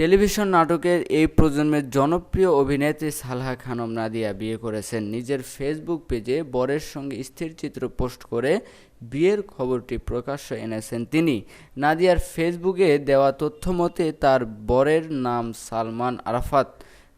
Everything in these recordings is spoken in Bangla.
টেলিভিশন নাটকের এই প্রজন্মের জনপ্রিয় অভিনেত্রী সালহা খানম নাদিয়া বিয়ে করেছেন। নিজের ফেসবুক পেজে বরের সঙ্গে স্থির চিত্র পোস্ট করে বিয়ের খবরটি প্রকাশ্যে এনেছেন তিনি। নাদিয়ার ফেসবুকে দেওয়া তথ্য মতে, তার বরের নাম সালমান আরাফাত।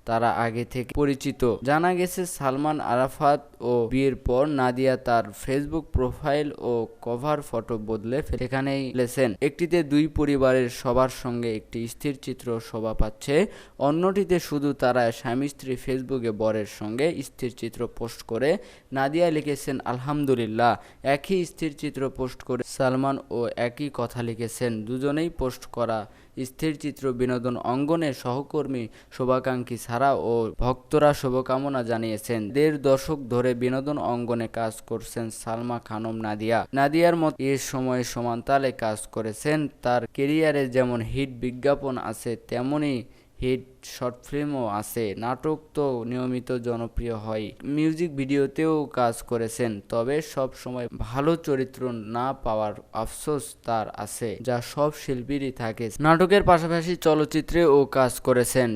তারা আগে থেকে পরিচিত। জানা গেছে, সালমান আরাফাত ও বিয়ের পর নাদিয়া তার ফেসবুক প্রোফাইল ও কভার ফটো বদলে সেখানেই লেছেন। একটিতে দুই পরিবারের সবার সঙ্গে একটি স্থির চিত্র শোভা পাচ্ছে। অন্যটিতে শুধু তারা স্বামী স্ত্রী ফেসবুকে বরের সঙ্গে স্থির চিত্র পোস্ট করে। নাদিয়া লিখেছেন, আলহামদুলিল্লাহ। একই স্থির চিত্র পোস্ট করে সালমান ও একই কথা লিখেছেন। দুজনেই পোস্ট করা স্থির চিত্র বিনোদন অঙ্গনে সহকর্মী শুভাকাঙ্ক্ষী ছাড়া ও ভক্তরা শুভকামনা জানিয়েছেন। দেড় দশক ধরে বিনোদন অঙ্গনে কাজ করছেন সালমা খানম নাদিয়া। নাদিয়ার মত এ সময় সমান্তালে কাজ করেছেন, তার কেরিয়ারে যেমন হিট বিজ্ঞাপন আছে, তেমনি হিট, শর্ট ফিল্মও আছে। নাটক তো নিয়মিত জনপ্রিয় হয়। মিউজিক ভিডিওতেও কাজ করেছেন, তবে সব সময় ভালো চরিত্র না পাওয়ার আফসোস তার আছে, যা সব শিল্পীরই থাকে। নাটকের পাশাপাশি চলচ্চিত্রেও কাজ করেছেন।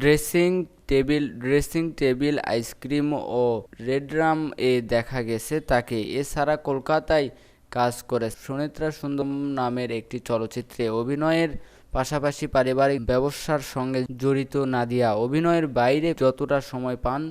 Dressing table dressing table, ice cream ও রেডরাম এ দেখা গেছে তাকে। এছাড়া কলকাতায় কাজ করে সুনেত্রা সুন্দর নামের একটি চলচ্চিত্রে অভিনয়ের পাশাপাশি পারিবারিক ব্যবসার সঙ্গে জড়িত নাদিয়া। অভিনয়ের বাইরে যতটা সময় পান